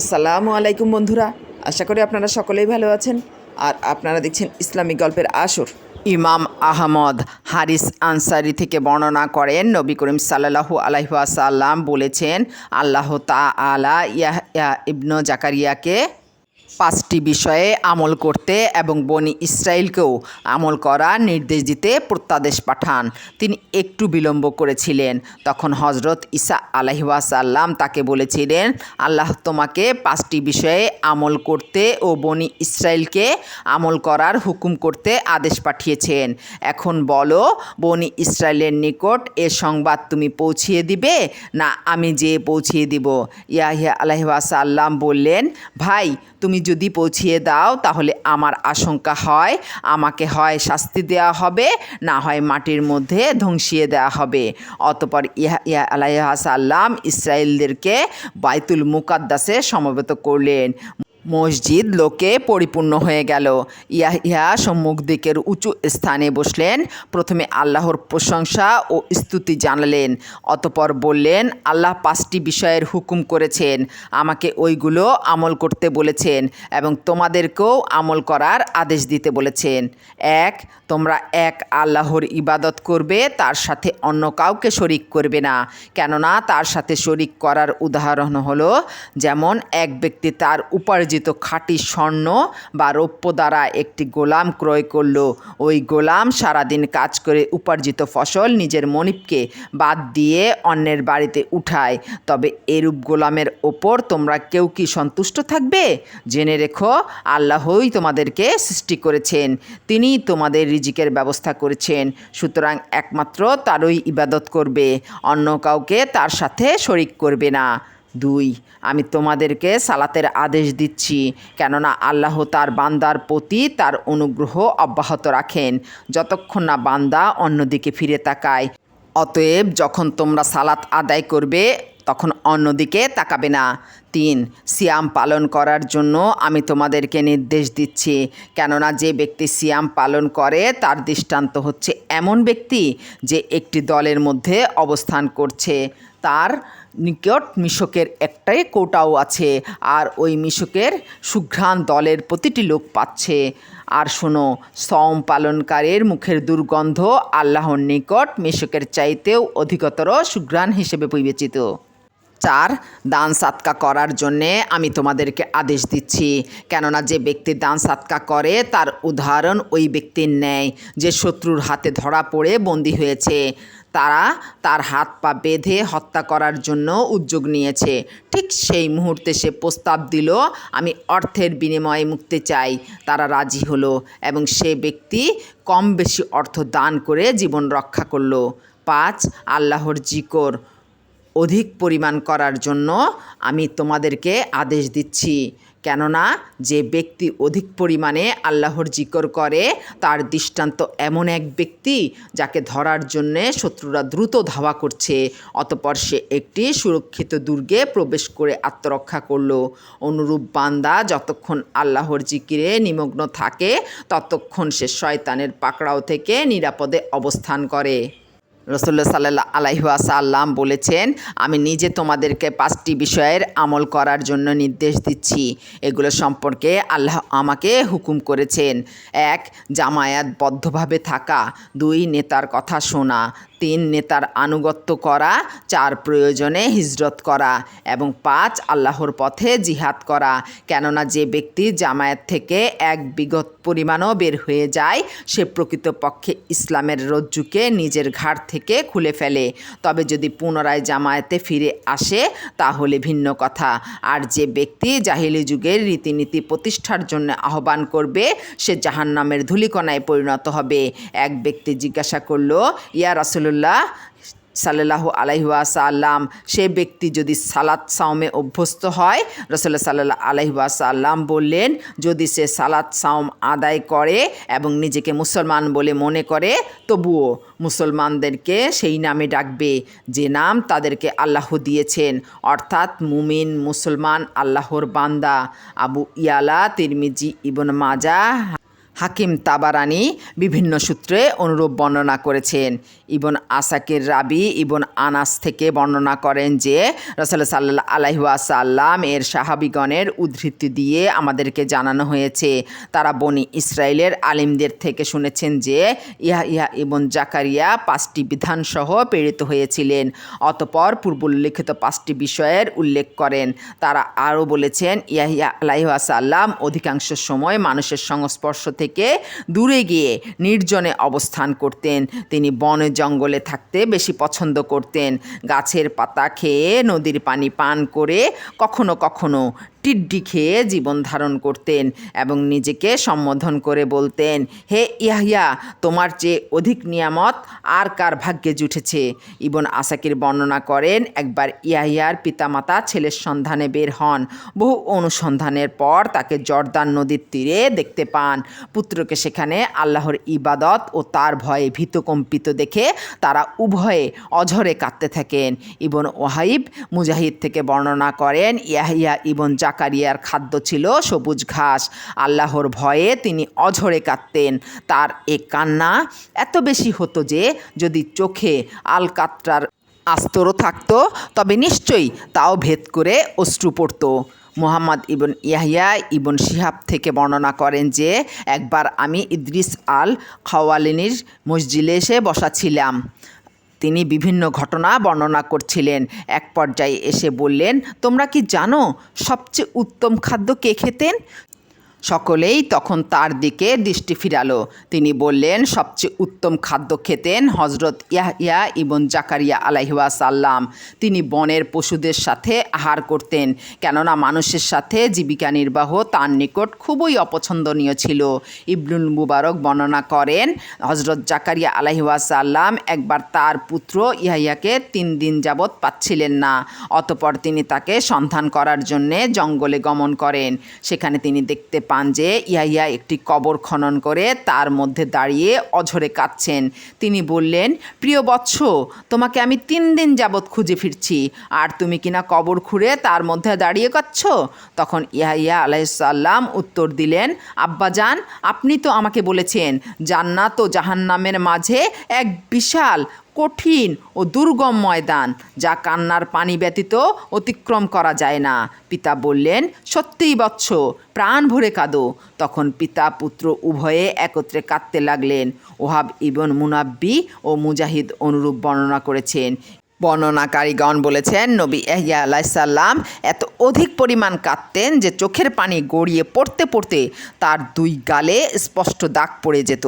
আসসালামু আলাইকুম বন্ধুরা, আশা করি আপনারা সকলেই ভালো আছেন। আর আপনারা দেখছেন ইসলামিক গল্পের আসর। ইমাম আহমদ হারিস আনসারি থেকে বর্ণনা করেন, নবী করিম সাল্লাহু আলাইসাল্লাম বলেছেন, আল্লাহ তালা ইয়া ইয়া ইবনু জাকারিয়াকে পাঁচটি বিষয়ে আমল করতে এবং বনি ইসরায়েলকেও আমল করার নির্দেশ দিতে প্রত্যাদেশ পাঠান। তিনি একটু বিলম্ব করেছিলেন। তখন হজরত ঈসা আলাইসাল্লাম তাকে বলেছিলেন, আল্লাহ তোমাকে পাঁচটি বিষয়ে আমল করতে ও বনি ইসরায়েলকে আমল করার হুকুম করতে আদেশ পাঠিয়েছেন। এখন বলো, বনি ইসরায়েলের নিকট এ সংবাদ তুমি পৌঁছিয়ে দিবে না আমি যেয়ে পৌঁছিয়ে দিব? ইয়াহিয়া আলাইসাল্লাম বললেন, ভাই, তুমি যদি পৌঁছিয়ে দাও, তাহলে আমার আশঙ্কা হয়, আমাকে হয় শাস্তি দেওয়া হবে, না হয় মাটির মধ্যে ধ্বংসিয়ে দেওয়া হবে। অতপর ইহা ইয়া আলাইহাসাল্লাম ইসরায়েলদেরকে বাইতুল মুকাদ্দাসে সমবেত করলেন। মসজিদ লোকে পরিপূর্ণ হয়ে গেল। ইয়া ইহা সম্মুখ দিকের উঁচু স্থানে বসলেন। প্রথমে আল্লাহর প্রশংসা ও স্তুতি জানালেন। অতপর বললেন, আল্লাহ পাঁচটি বিষয়ের হুকুম করেছেন। আমাকে ওইগুলো আমল করতে বলেছেন এবং তোমাদেরকেও আমল করার আদেশ দিতে বলেছেন। এক, তোমরা এক আল্লাহর ইবাদত করবে, তার সাথে অন্য কাউকে শরিক করবে না। কেননা তার সাথে শরিক করার উদাহরণ হলো, যেমন এক ব্যক্তি তার উপার্জিত খাঁটি স্বর্ণ বা রৌপ্য দ্বারা একটি গোলাম ক্রয় করল। ওই গোলাম সারাদিন কাজ করে উপার্জিত ফসল নিজের মনিপকে বাদ দিয়ে অন্যের বাড়িতে উঠায়। তবে এরূপ গোলামের ওপর তোমরা কেউ কি সন্তুষ্ট থাকবে? জেনে রেখো, আল্লাহই তোমাদেরকে সৃষ্টি করেছেন, তিনি তোমাদের রিজিকের ব্যবস্থা করেছেন, সুতরাং একমাত্র তারই ইবাদত করবে, অন্য কাউকে তার সাথে শরিক করবে না। দুই, আমি তোমাদেরকে সালাতের আদেশ দিচ্ছি, কেননা আল্লাহ তার বান্দার প্রতি তার অনুগ্রহ অব্যাহত রাখেন, যতক্ষণ না বান্দা অন্যদিকে ফিরে তাকায়। অতএব যখন তোমরা সালাত আদায় করবে, তখন অন্যদিকে তাকাবে না। তিন, সিয়াম পালন করার জন্য আমি তোমাদেরকে নির্দেশ দিচ্ছি, কেননা যে ব্যক্তি সিয়াম পালন করে, তার দৃষ্টান্ত হচ্ছে এমন ব্যক্তি যে একটি দলের মধ্যে অবস্থান করছে। তার নিকট মিশকের একটাই কৌটাও আছে, আর ওই মিশকের সুঘ্রাণ দলের প্রতিটি লোক পাচ্ছে। আর শোনো সম পালনকারীর মুখের দুর্গন্ধ আল্লাহর নিকট মিশকের চাইতেও অধিকতর সুঘ্রাণ হিসেবে বিবেচিত। চার, দান সাতকা করার জন্যে আমি তোমাদেরকে আদেশ দিচ্ছি, কেননা যে ব্যক্তি দান সাতকা করে, তার উদাহরণ ওই ব্যক্তির ন্যায়। যে শত্রুর হাতে ধরা পড়ে বন্দী হয়েছে তারা তার হাত পা বেঁধে হত্যা করার জন্য উদ্যোগ নিয়েছে। ঠিক সেই মুহূর্তে সে প্রস্তাব দিল, আমি অর্থের বিনিময়ে মুক্তি চাই। তারা রাজি হলো এবং সে ব্যক্তি কম বেশি অর্থ দান করে জীবন রক্ষা করল। পাঁচ, আল্লাহর জিকর অধিক পরিমাণ করার জন্য আমি তোমাদেরকে আদেশ দিচ্ছি। কেননা যে ব্যক্তি অধিক পরিমাণে আল্লাহর জিকর করে, তার দৃষ্টান্ত এমন এক ব্যক্তি যাকে ধরার জন্যে শত্রুরা দ্রুত ধাওয়া করছে। অতপর সে একটি সুরক্ষিত দুর্গে প্রবেশ করে আত্মরক্ষা করল। অনুরূপ বান্দা যতক্ষণ আল্লাহর জিকিরে নিমগ্ন থাকে, ততক্ষণ সে শয়তানের পাকড়াও থেকে নিরাপদে অবস্থান করে। রসুল্লা সাল্লাহ আলাইহাসাল্লাম বলেছেন, আমি নিজে তোমাদেরকে পাঁচটি বিষয়ের আমল করার জন্য নির্দেশ দিচ্ছি। এগুলো সম্পর্কে আল্লাহ আমাকে হুকুম করেছেন। এক, জামায়াত বদ্ধভাবে থাকা। দুই, নেতার কথা শোনা। তিন নেতার আনুগত্য করা, চার প্রয়োজনে হিজরত করা এবং পাঁচ আল্লাহর পথে জিহাদ করা। কেননা যে ব্যক্তি জামায়াত থেকে এক বিগত পরিমাণও বের হয়ে যায়, সে প্রকৃতপক্ষে ইসলামের রজ্জুকে নিজের ঘাট থেকে খুলে ফেলে। তবে যদি পুনরায় জামায়াতে ফিরে আসে, তাহলে ভিন্ন কথা। আর যে ব্যক্তি জাহিলি যুগের রীতিনীতি প্রতিষ্ঠার জন্য আহ্বান করবে, সে জাহান্নামের ধূলিকণায় পরিণত হবে। এক ব্যক্তি জিজ্ঞাসা করল, ইয়া রাসুলুল্লাহ সাল্লাহ আলাইহাসাল্লাম সে ব্যক্তি যদি সালাত সাওমে অভ্যস্ত হয় রসল্লা সাল্লাহ আলাইহাসাল্লাম বললেন, যদি সে সালাত সাওম আদায় করে এবং নিজেকে মুসলমান বলে মনে করে, তবুও মুসলমানদেরকে সেই নামে ডাকবে, যে নাম তাদেরকে আল্লাহ দিয়েছেন। অর্থাৎ মুমিন, মুসলমান, আল্লাহর বান্দা। আবু ইয়ালা, তিরমিজি, ইবন মাজা হাকিম তাবারানি বিভিন্ন সূত্রে অনুরূপ বর্ণনা করেছেন। ইবন আসাকের রাবি ইবন আনাস থেকে বর্ণনা করেন যে, রসল সাল্লাহ আলাইহাসাল্লাম এর সাহাবিগণের উদ্ধৃতি দিয়ে আমাদেরকে জানানো হয়েছে। তারা বনি ইসরায়েলের আলিমদের থেকে শুনেছেন যে ইহা ইহা ইবন জাকারিয়া পাঁচটি বিধানসহ প্রেরিত হয়েছিলেন। অতপর পূর্বোল্লিখিত পাঁচটি বিষয়ের উল্লেখ করেন। তারা আরও বলেছেন, ইয়াহিয়া আলাইহাসাল্লাম অধিকাংশ সময় মানুষের সংস্পর্শ থেকে দূরে গিয়ে নির্জনে অবস্থান করতেন। তিনি বনে জঙ্গলে থাকতে বেশি পছন্দ করতেন। গাছের পাতা খেয়ে নদীর পানি পান করে কখনো কখনো টিড্ডি খেয়ে জীবন ধারণ করতেন এবং নিজেকে সম্বোধন করে বলতেন, হে ইয়াহিয়া, তোমার চেয়ে অধিক নিয়ামত আর কার ভাগ্যে জুটেছে? ইবন আসাকির বর্ণনা করেন, একবার ইয়াহিয়ার পিতামাতা ছেলের সন্ধানে বের হন। বহু অনুসন্ধানের পর তাকে জর্দান নদীর তীরে দেখতে পান। পুত্রকে সেখানে আল্লাহর ইবাদত ও তার ভয়ে ভীতকম্পিত দেখে তারা উভয়ে অঝরে কাঁদতে থাকেন। ইবন ওয়াহিব মুজাহিদ থেকে বর্ণনা করেন, ইয়াহিয়া ইবন জাকারিয়ার খাদ্য ছিল সবুজ ঘাস। আল্লাহর ভয়ে তিনি অঝরে কাঁদতেন। তার এ কান্না এত বেশি হতো যে, যদি চোখে আলকাত্রার আস্তরও থাকতো, তবে নিশ্চয়ই তাও ভেদ করে অশ্রু পড়ত। মোহাম্মদ ইবন ইয়াহিয়া ইবন শিহাব থেকে বর্ণনা করেন যে, একবার আমি ইদ্রিস আল খাওয়ালিনির মসজিদে এসে বসা ছিলাম। তিনি বিভিন্ন ঘটনা বর্ণনা করছিলেন। এক পর্যায়ে এসে বললেন, তোমরা কি জানো সবচেয়ে উত্তম খাদ্য কে খেতেন? সকলেই তখন তার দিকে দৃষ্টি ফিরালো। তিনি বললেন, সবচেয়ে উত্তম খাদ্য খেতেন হজরত ইয়াহিয়া ইবন জাকারিয়া আলাইহাসাল্লাম তিনি বনের পশুদের সাথে আহার করতেন, কেননা মানুষের সাথে জীবিকা নির্বাহ তার নিকট খুবই অপছন্দনীয় ছিল। ইবনুল মুবারক বর্ণনা করেন হজরত জাকারিয়া আলাইহাসাল্লাম একবার তার পুত্র ইয়াহিয়াকে তিন দিন যাবৎ পাচ্ছিলেন না। অতপর তিনি তাকে সন্ধান করার জন্যে জঙ্গলে গমন করেন। সেখানে তিনি দেখতে পান যে একটি কবর খনন করে তার মধ্যে দাঁড়িয়ে অঝরে কাঁদছেন। তিনি বললেন, প্রিয় বৎস, তোমাকে আমি তিন দিন যাবৎ খুঁজে ফিরছি। আর তুমি কিনা কবর খুঁড়ে তার মধ্যে দাঁড়িয়ে কাচ্ছ তখন ইয়াহিয়া আলাইসাল্লাম উত্তর দিলেন আব্বাজান আপনি তো আমাকে বলেছেন, জান্নাত ও জাহান্নামের মাঝে এক বিশাল কঠিন ও দুর্গম ময়দান, যা কান্নার পানি ব্যতীত অতিক্রম করা যায় না। পিতা বললেন, সত্যিই বৎস, প্রাণ ভরে কাঁদো। তখন পিতা পুত্র উভয়ে একত্রে কাঁদতে লাগলেন। ওহাব ইবন মুনাব্বি ও মুজাহিদ অনুরূপ বর্ণনা করেছেন। বর্ণনাকারীগণ বলেছেন, নবী এহিয়া আলাইসাল্লাম এত অধিক পরিমাণ কাঁদতেন যে চোখের পানি গড়িয়ে পড়তে পড়তে তার দুই গালে স্পষ্ট দাগ পড়ে যেত।